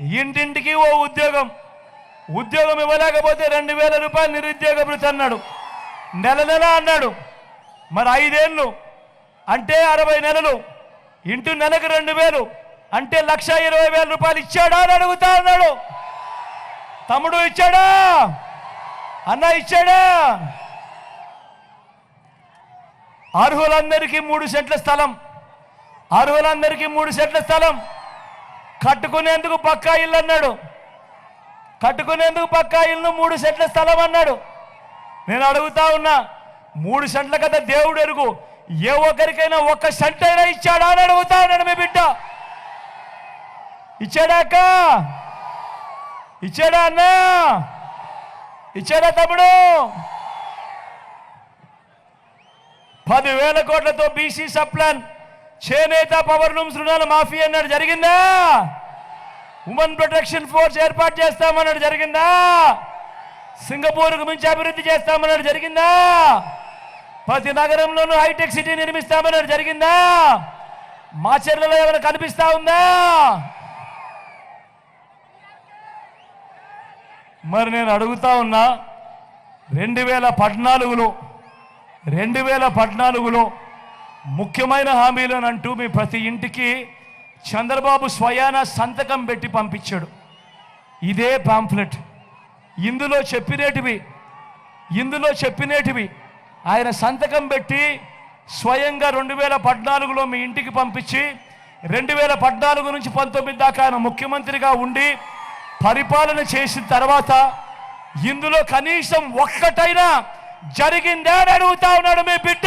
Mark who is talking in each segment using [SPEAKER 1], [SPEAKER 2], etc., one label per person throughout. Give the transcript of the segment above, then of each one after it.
[SPEAKER 1] ఇంటింటికి ఓ ఉద్యోగం. ఉద్యోగం ఇవ్వలేకపోతే రెండు వేల రూపాయలు నిరుద్యోగ భృతి అన్నాడు నెల నెల అన్నాడు. మరి ఐదేళ్ళు? అంటే అరవై నెలలు. ఇంటి నెలకు రెండు వేలు. అంటే లక్ష ఇరవై వేల రూపాయలు ఇచ్చాడా అని అడుగుతా అన్నాడు తమ్ముడు ఇచ్చాడా? అన్న ఇచ్చాడా? అర్హులందరికీ మూడు సెంట్ల స్థలం. అర్హులందరికీ మూడు సెంట్ల స్థలం. కట్టుకునేందుకు పక్కా ఇల్లు అన్నాడు. కట్టుకునేందుకు పక్కా ఇల్లు మూడు సెంట్ల స్థలం అన్నాడు. నేను అడుగుతా ఉన్నా మూడు సెంట్ల కదా దేవుడు ఎరుగు. ఏ ఒక్కరికైనా ఒక్క సెంట్ అయినా ఇచ్చాడా అని అడుగుతా ఉన్నాడు మీ బిడ్డ. ఇచ్చాడాక ఇచ్చాడా అన్నా? ఇచ్చాడా తమ్ముడు? పదివేల కోట్లతో బీసీ సప్లాన్ చేనేత పవర్ లూమ్స్ రుణాల మాఫీ అన్నాడు జరిగిందా? ఉమెన్ ప్రొటెక్షన్ ఫోర్స్ ఏర్పాటు చేస్తామన్నాడు జరిగిందా? సింగపూర్కు మించి అభివృద్ధి చేస్తామన్నాడు జరిగిందా? ప్రతి నగరంలోనూ హైటెక్ సిటీ నిర్మిస్తామన్నాడు జరిగిందా? మా చర్యలో ఏమైనా కనిపిస్తా ఉందా? మరి నేను అడుగుతా ఉన్నా రెండు వేల పద్నాలుగులో రెండు వేల పద్నాలుగులో ముఖ్యమైన హామీలను అంటూ మీ ప్రతి ఇంటికి చంద్రబాబు స్వయాన సంతకం పెట్టి పంపించాడు. ఇదే పాంఫ్లెట్ ఇందులో చెప్పినేటివి ఇందులో చెప్పినేటివి. ఆయన సంతకం పెట్టి స్వయంగా రెండు వేల పద్నాలుగులో మీ ఇంటికి పంపించి రెండు వేల పద్నాలుగు నుంచి పంతొమ్మిది దాకా ఆయన ముఖ్యమంత్రిగా ఉండి పరిపాలన చేసిన తర్వాత ఇందులో కనీసం ఒక్కటైనా జరిగిందా అని అడుగుతా ఉన్నాడు మీ బిడ్డ.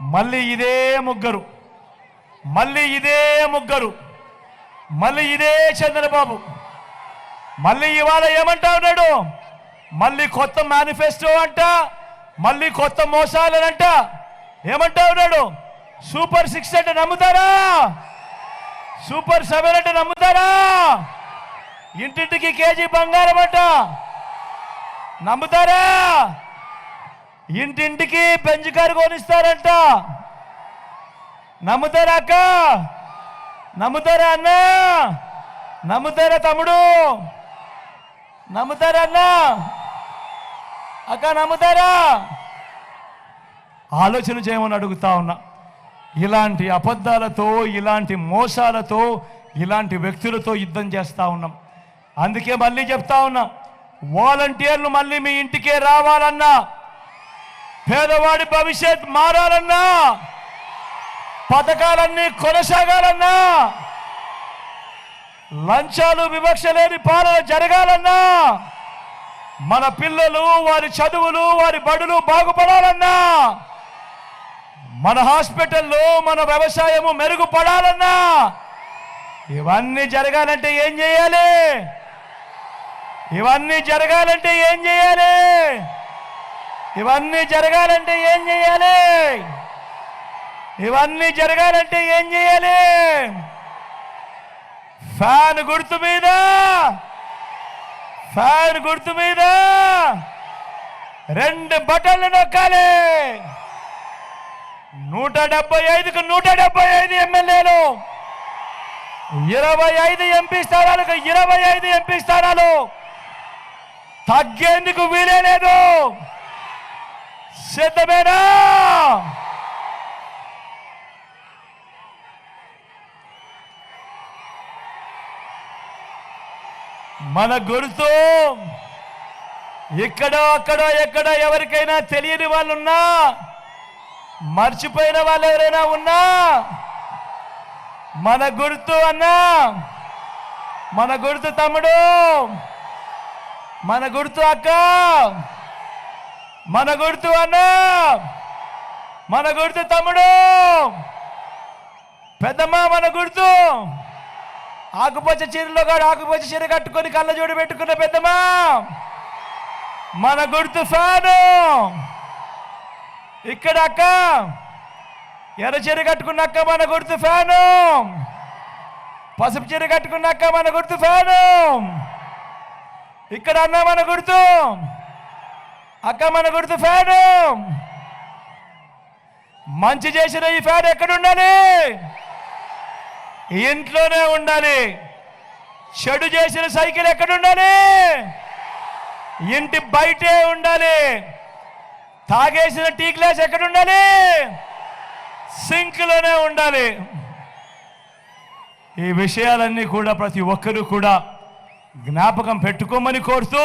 [SPEAKER 1] మళ్ళీ ఇదే ముగ్గురు. మళ్ళీ ఇదే ముగ్గురు. మళ్ళీ ఇదే చంద్రబాబు. మళ్ళీ ఇవాళ ఏమంటా ఉన్నాడు మళ్ళీ కొత్త మేనిఫెస్టో అంట మళ్ళీ కొత్త మోసాలనంట. ఏమంటా ఉన్నాడు సూపర్ సిక్స్ అంటే నమ్ముతారా? సూపర్ సెవెన్ అంటే నమ్ముతారా? ఇంటింటికి కేజీ బంగారం అంట. నమ్ముతారా? ఇంటింటికి బెంచ్ కారు కొనిస్తారంట. నమ్ముతారా అక్క? నమ్ముతారా అన్న? నమ్ముతారా తమ్ముడు? నమ్ముతారా అన్న? అక్క నమ్ముతారా? ఆలోచన చేయమని అడుగుతా ఉన్నా. ఇలాంటి అబద్ధాలతో ఇలాంటి మోసాలతో ఇలాంటి వ్యక్తులతో యుద్ధం చేస్తూ ఉన్నాం. అందుకే మళ్ళీ చెప్తా ఉన్నాం వాలంటీర్లు మళ్ళీ మీ ఇంటికే రావాలన్నా పేదవాడి భవిష్యత్ మారాలన్నా పథకాలన్నీ కొనసాగాలన్నా లంచాలు వివక్ష లేని పాలన జరగాలన్నా మన పిల్లలు వారి చదువులు వారి బడులు బాగుపడాలన్నా మన హాస్పిటల్లో మన వ్యవసాయము మెరుగుపడాలన్నా ఇవన్నీ జరగాలంటే ఏం చేయాలి? ఇవన్నీ జరగాలంటే ఏం చేయాలి? ఇవన్నీ జరగాలంటే ఏం చేయాలి? ఇవన్నీ జరగాలంటే ఏం చేయాలి? ఫ్యాన్ గుర్తు మీద ఫ్యాన్ గుర్తు మీద రెండు బటన్లు నొక్కాలి. నూట డెబ్బై ఐదుకు నూట డెబ్బై ఐదు ఎమ్మెల్యేలు ఇరవై ఐదు ఎంపీ స్థానాలకు ఇరవై ఐదు ఎంపీ స్థానాలు. తగ్గేందుకు వీలే లేదు. సిద్ధమేనా మన గుర్తు ఇక్కడో అక్కడో ఎక్కడో ఎవరికైనా తెలియని వాళ్ళు ఉన్నా మర్చిపోయిన వాళ్ళు ఎవరైనా ఉన్నా మన గుర్తు అన్నా మన గుర్తు తమ్ముడు మన గుర్తు అక్క మన గుర్తు అన్న మన గుర్తు తమ్ముడు. పెద్దమ్మ మన గుర్తు ఆకుపచ్చ చీరలో కాడు ఆకుపచ్చ చీర కట్టుకొని కళ్ళ జోడు పెట్టుకున్న పెద్దమా మన గుర్తు ఫ్యాను ఇక్కడ అక్క ఎర్ర చీర కట్టుకున్న అక్క మన గుర్తు ఫ్యాను. పసుపు చీర కట్టుకున్న అక్క మన గుర్తు ఫ్యాను. ఇక్కడ అన్న మన గుర్తు అక్క మన గుర్తు ఫ్యాను మంచి చేసిన ఈ ఫ్యాన్ ఎక్కడ ఉండాలి ఇంట్లోనే ఉండాలి. చెడు చేసిన సైకిల్ ఎక్కడ ఉండాలి ఇంటి బయటే ఉండాలి. తాగేసిన టీ గ్లాస్ ఎక్కడ ఉండాలి సింక్లోనే ఉండాలి. ఈ విషయాలన్నీ కూడా ప్రతి ఒక్కరూ కూడా జ్ఞాపకం పెట్టుకోమని కోరుతూ